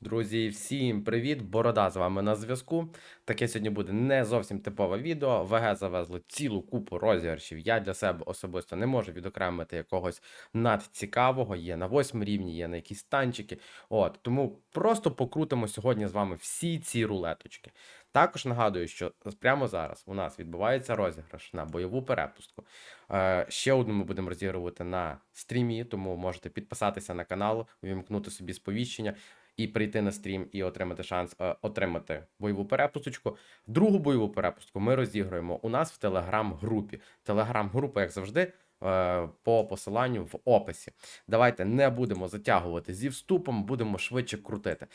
Друзі, всім привіт! Борода з вами на зв'язку. Таке сьогодні буде не зовсім типове відео. ВГ завезло цілу купу розіграшів. Я для себе особисто не можу відокремити якогось надцікавого. Є на 8 рівні, є на якісь танчики. От тому просто покрутимо сьогодні з вами всі ці рулеточки. Також нагадую, що прямо зараз у нас відбувається розіграш на бойову перепустку. Е, ще одну ми будемо розігрувати на стрімі, тому можете підписатися на канал, увімкнути собі сповіщення і прийти на стрім і отримати шанс е, отримати бойову перепусточку. Другу бойову перепустку ми розіграємо у нас в телеграм-групі. Телеграм-група, як завжди, е, по посиланню в описі. Давайте не будемо затягувати зі вступом, будемо швидше крутити.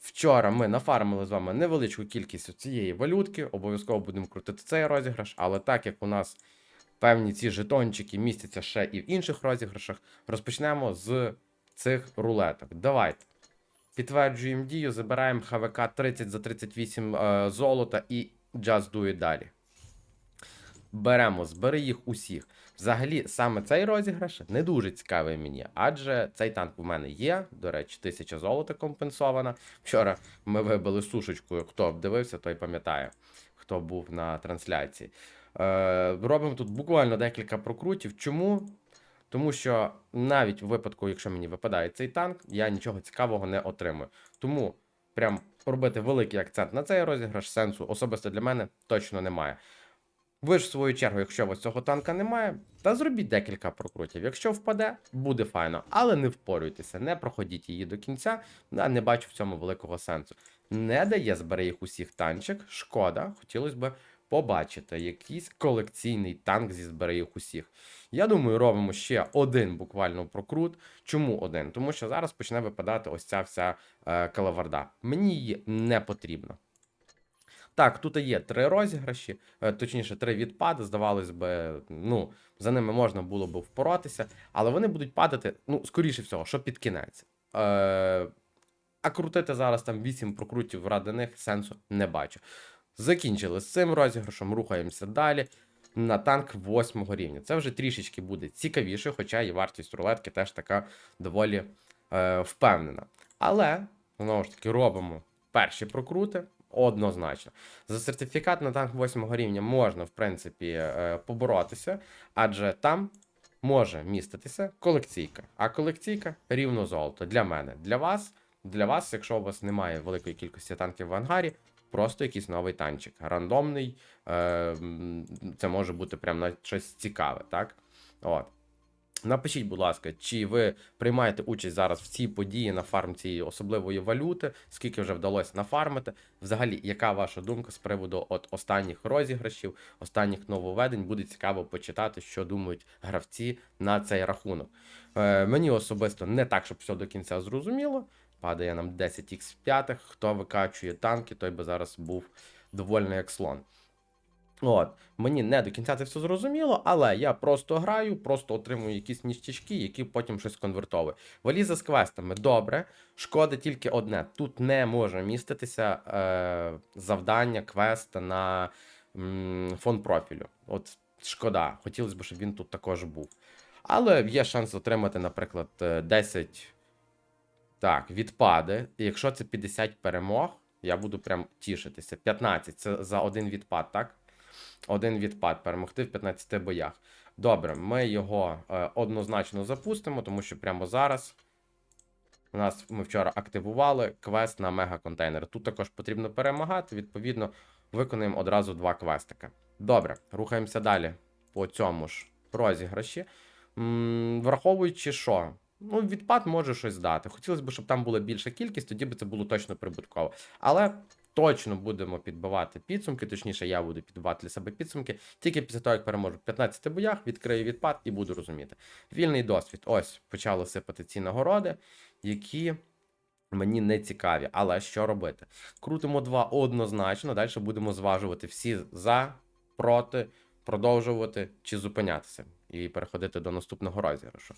Вчора ми нафармили з вами невеличку кількість цієї валютки. Обов'язково будемо крутити цей розіграш, але так як у нас певні ці жетончики містяться ще і в інших розіграшах, розпочнемо з цих рулеток. Давайте. Підтверджуємо дію, забираємо ХВК 30 за 38 е, золота і just do далі. Беремо, збери їх усіх. Взагалі, саме цей розіграш не дуже цікавий мені, адже цей танк у мене є. До речі, 1000 золота компенсована. Вчора ми вибили сушечкою. Хто обдивився, той пам'ятає, хто був на трансляції. Е, робимо тут буквально декілька прокрутів. Чому? Тому що навіть у випадку, якщо мені випадає цей танк, я нічого цікавого не отримую. Тому прям робити великий акцент на цей розіграш сенсу особисто для мене точно немає. Ви ж в свою чергу, якщо у вас цього танка немає, та зробіть декілька прокрутів. Якщо впаде, буде файно, але не впорюйтеся, не проходіть її до кінця. Да, не бачу в цьому великого сенсу. Не дає збере їх усіх танчик. Шкода, хотілося б побачити якийсь колекційний танк зі збере їх усіх. Я думаю, робимо ще один буквально прокрут. Чому один? Тому що зараз почне випадати ось ця вся е, калаварда. Мені її не потрібно. Так, тут є три розіграші, е, точніше, три відпади. Здавалось би, ну, за ними можна було б впоратися, але вони будуть падати, ну, скоріше всього, що під кінець. Е, а крутити зараз там 8 прокрутів ради них сенсу не бачу. Закінчили з цим розіграшем, рухаємося далі на танк 8 рівня. Це вже трішечки буде цікавіше, хоча і вартість рулетки теж така доволі е, впевнена. Але, знову ж таки, робимо перші прокрути. Однозначно. За сертифікат на танк 8 рівня можна, в принципі, е, поборотися, адже там може міститися колекційка. А колекційка рівно золото для мене. Для вас, для вас, якщо у вас немає великої кількості танків в ангарі, просто якийсь новий танчик. Рандомний, е, це може бути прям на щось цікаве, так? От. Напишіть, будь ласка, чи ви приймаєте участь зараз в цій події на фарм цієї особливої валюти, скільки вже вдалося нафармити? Взагалі, яка ваша думка з приводу от останніх розіграшів, останніх нововведень? Буде цікаво почитати, що думають гравці на цей рахунок. Е, мені особисто не так, щоб все до кінця зрозуміло. Падає нам 10х5. Хто викачує танки, той би зараз був довольний як слон. От, мені не до кінця це все зрозуміло, але я просто граю, просто отримую якісь ніштячки, які потім щось конвертовую. Валіза з квестами добре. Шкода тільки одне: тут не може міститися е, завдання квеста на м, фон профілю. От шкода, хотілося б, щоб він тут також був. Але є шанс отримати, наприклад, е, 10 так, відпади. І якщо це 50 перемог, я буду прям тішитися. 15 це за один відпад, так? Один відпад перемогти в 15 боях. Добре, ми його е, однозначно запустимо, тому що прямо зараз у нас ми вчора активували квест на мега-контейнер. Тут також потрібно перемагати. Відповідно, виконуємо одразу два квестика. Добре, рухаємося далі по цьому ж розіграші. М, враховуючи, що ну, відпад може щось дати. Хотілося б, щоб там була більша кількість, тоді би це було точно прибутково. Але точно будемо підбивати підсумки, точніше, я буду підбивати для себе підсумки. Тільки після того, як переможу в 15 боях, відкрию відпад і буду розуміти. Вільний досвід. Ось почали сипати ці нагороди, які. Мені не цікаві, але що робити? Крутимо два однозначно, далі будемо зважувати всі за, проти, продовжувати чи зупинятися і переходити до наступного розіграшу.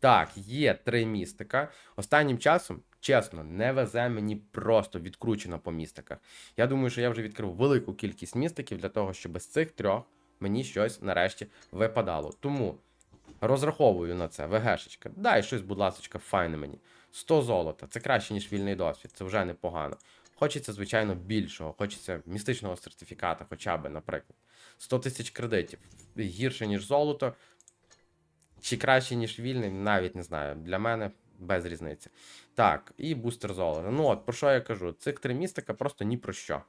Так, є три містика. Останнім часом, чесно, не везе мені просто відкручено по містиках. Я думаю, що я вже відкрив велику кількість містиків для того, щоб з цих трьох мені щось нарешті випадало. Тому розраховую на це. ВГшечка. Дай щось, будь ласка, файне мені. 100 золота. Це краще, ніж вільний досвід. Це вже непогано. Хочеться, звичайно, більшого. Хочеться містичного сертифіката, хоча б, наприклад. 100 тисяч кредитів. Гірше, ніж золото. Чи краще, ніж вільний, навіть не знаю. Для мене без різниці. Так, і бустер золота. Ну от, про що я кажу? Цих три містика просто ні про що.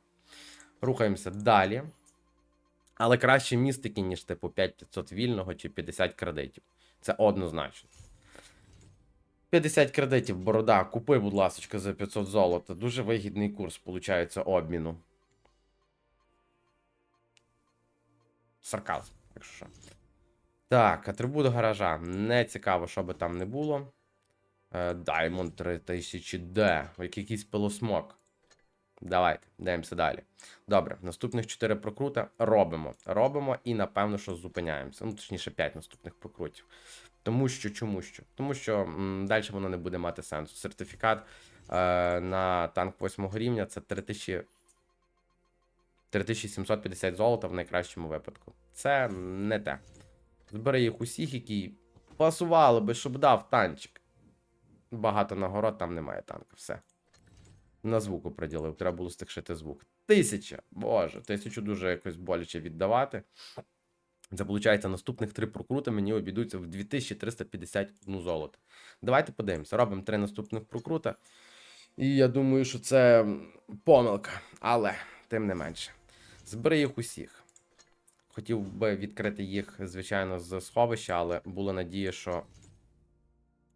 Рухаємося далі. Але краще містики, ніж типу 5500 вільного чи 50 кредитів. Це однозначно. 50 кредитів, борода, купи, будь ласка, за 500 золота. Дуже вигідний курс, виходить, обміну. Сарказм, якщо що. Так, атрибут гаража. Не цікаво, що би там не було. Е, Diamond 3000D. Як якийсь пилосмок. Давайте, дивимося далі. Добре, наступних 4 прокрута робимо. Робимо і, напевно, що зупиняємося. Ну, точніше, 5 наступних прокрутів. Тому що, чому що? Тому що далі воно не буде мати сенсу. Сертифікат е, на танк 8 рівня це 3000 3750 золота в найкращому випадку. Це не те. Збери їх усіх, які пасували би, щоб дав танчик. Багато нагород, там немає танка. Все. На звуку приділив, треба було стихшити звук. Тисяча! Боже, тисячу дуже якось боляче віддавати. Це виходить, наступних три прокрути мені обійдуться в 2350 ну, золота. Давайте подивимося. Робимо три наступних прокрута. І я думаю, що це помилка, але тим не менше. Збери їх усіх. Хотів би відкрити їх, звичайно, з сховища, але була надія, що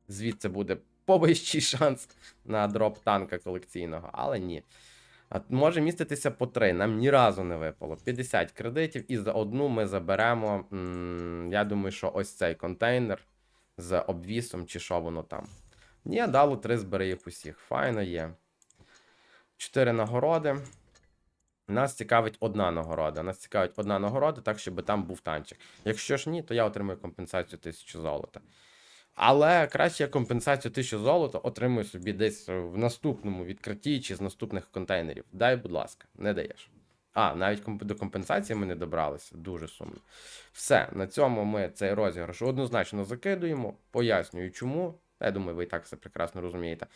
звідси буде повищий шанс на дроп танка колекційного, але ні. А може міститися по 3, нам ні разу не випало. 50 кредитів, і за одну ми заберемо. м, я думаю, що ось цей контейнер з обвісом, чи що воно там. Ні, дало 3 збери їх усіх. Файно є. 4 нагороди. Нас цікавить одна нагорода. Нас цікавить одна нагорода, так, щоб там був танчик. Якщо ж ні, то я отримую компенсацію 1000 золота. Але краще я компенсацію 1000 золота отримую собі десь в наступному відкритті чи з наступних контейнерів. Дай, будь ласка, не даєш. А, навіть до компенсації ми не добралися. Дуже сумно. Все, на цьому ми цей розіграш однозначно закидуємо. Пояснюю, чому. Я думаю, ви і так все прекрасно розумієте.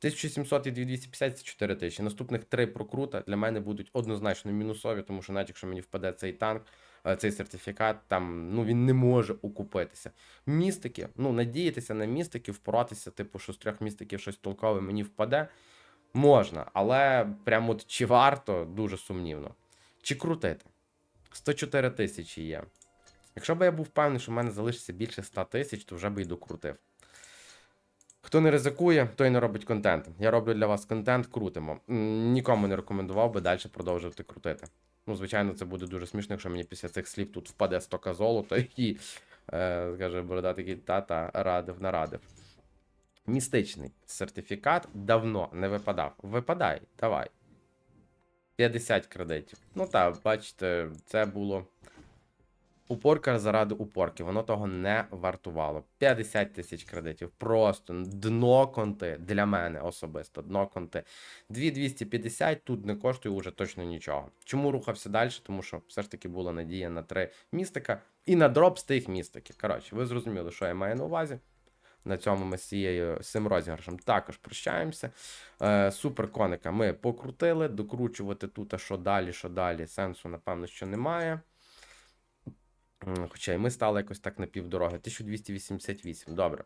1700 і 2250 це 4000. Наступних три прокрута для мене будуть однозначно мінусові, тому що навіть якщо мені впаде цей танк, е, цей сертифікат, там ну він не може окупитися. Містики, ну надіятися на містики, впоратися, типу, що з трьох містиків щось толкове мені впаде. Можна, але прямо от чи варто, дуже сумнівно. Чи крутити? 104 тисячі є. Якщо б я був впевнений, що в мене залишиться більше 100 тисяч, то вже би й докрутив. Хто не ризикує, той не робить контент. Я роблю для вас контент, крутимо. Нікому не рекомендував би далі продовжувати крутити. Ну, звичайно, це буде дуже смішно, якщо мені після цих слів тут впаде 100 золота і е, скаже борода такий тата радив, нарадив. Містичний сертифікат давно не випадав. Випадай, давай. 50 кредитів. Ну так, бачите, це було. Упорка заради упорки, воно того не вартувало. 50 тисяч кредитів. Просто дно конти для мене особисто. Дно конти. 2250 тут не коштує уже точно нічого. Чому рухався далі? Тому що все ж таки була надія на три містика і на дроп з тих містиків. Коротше, ви зрозуміли, що я маю на увазі. На цьому ми з цією цим розіграшем також прощаємося. Е, супер коника ми покрутили. Докручувати тут, а що далі, що далі, сенсу, напевно, що немає. Хоча і ми стали якось так на півдороги. 1288. Добре.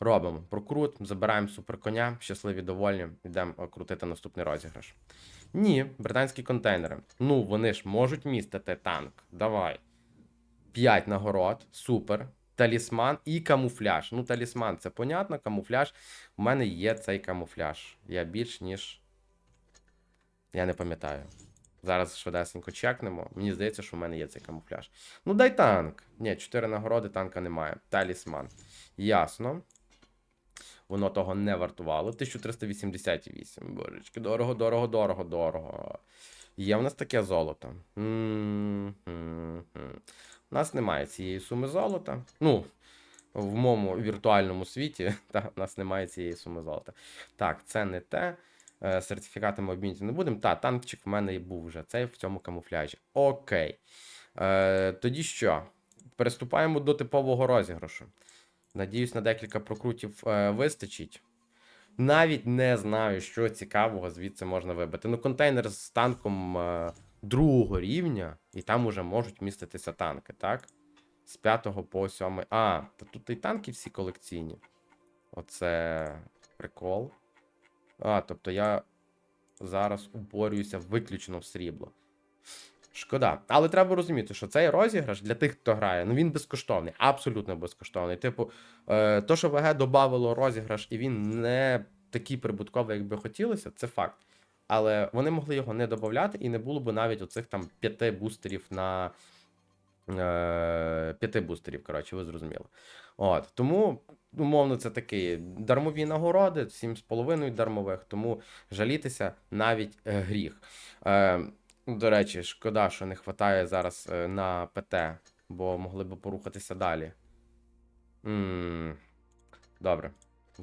Робимо прокрут, забираємо суперконя, щасливі довольні, йдемо е, крутити наступний розіграш. Ні, британські контейнери. Ну, вони ж можуть містити танк. Давай. 5 нагород, супер. Талісман і камуфляж. Ну, талісман, це понятно, камуфляж. У мене є цей камуфляж. Я більш ніж. Я не пам'ятаю. Зараз швидесенько чекнемо. Мені здається, що в мене є цей камуфляж. Ну, дай танк. Ні, 4 нагороди, танка немає. Талісман. Ясно. Воно того не вартувало. 1388. Божечки, дорого, дорого, дорого, дорого. Є в нас таке золото. У нас немає цієї суми золота. Ну, в моєму віртуальному світі, та, у нас немає цієї суми золота. Так, це не те. Е, Сертифікатами обмінювати не будемо. Та, танкчик в мене і був вже. Цей в цьому камуфляжі. Окей. Е, тоді що? Переступаємо до типового розіграшу. Надіюсь, на декілька прокрутів е, вистачить. Навіть не знаю, що цікавого звідси можна вибити. Ну, контейнер з танком е, другого рівня, і там уже можуть міститися танки, так? З 5 по 7. А, та тут і танки всі колекційні. Оце прикол. А, тобто я зараз упорююся виключно в срібло. Шкода. Але треба розуміти, що цей розіграш для тих, хто грає, ну він безкоштовний, абсолютно безкоштовний. Типу, е, то, що ВГ додавало розіграш, і він не такий прибутковий, як би хотілося, це факт. Але вони могли його не додати, і не було б навіть оцих там п'яти бустерів на. Е, п'яти бустерів, коротше, ви зрозуміли. От, тому, умовно, це такі дармові нагороди, 7,5 дармових, тому жалітися навіть е, гріх. Е, до речі, шкода, що не вистачає зараз е, на ПТ, бо могли б порухатися далі. м Добре,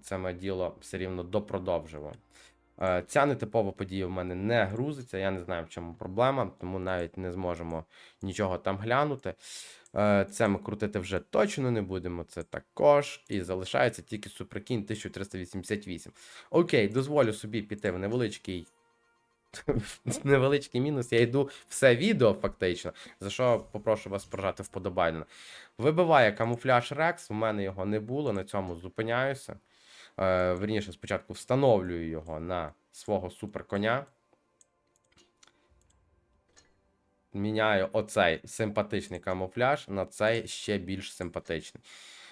це ми діло все рівно допродовжимо. Е, Ця нетипова подія в мене не грузиться, я не знаю, в чому проблема, тому навіть не зможемо нічого там глянути. Е, Це ми крутити вже точно не будемо. Це також. І залишається тільки суперкінь 1388. Окей, дозволю собі піти в невеличкий. Невеличкий мінус, я йду все відео, фактично. За що попрошу вас прожати вподобайно. Вибиває камуфляж Рекс, у мене його не було, на цьому зупиняюся. Е, верніше, спочатку встановлюю його на свого суперконя. Міняю оцей симпатичний камуфляж на цей ще більш симпатичний.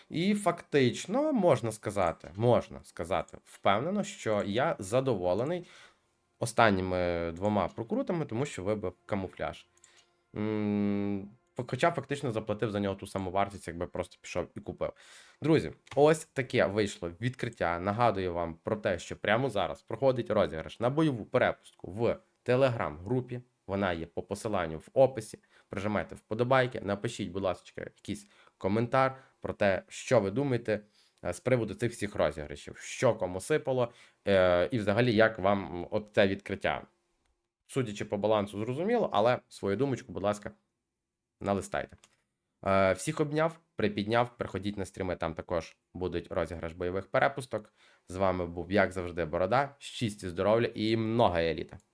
І фактично, можна сказати, можна сказати, впевнено, що я задоволений останніми двома прокрутами, тому що вибив камуфляж. Хоча фактично заплатив за нього ту саму вартість, якби просто пішов і купив. Друзі, ось таке вийшло відкриття. Нагадую вам про те, що прямо зараз проходить розіграш на бойову перепустку в телеграм-групі. Вона є по посиланню в описі. Прижимайте вподобайки, напишіть, будь ласка, якийсь коментар про те, що ви думаєте е, з приводу цих всіх розіграшів, що кому сипало, е, і взагалі як вам от це відкриття. Судячи по балансу, зрозуміло, але свою думочку, будь ласка, налистайте. Е, всіх обняв, припідняв. Приходіть на стріми, там також будуть розіграш бойових перепусток. З вами був, як завжди, Борода. Щасті, здоров'я і много еліта.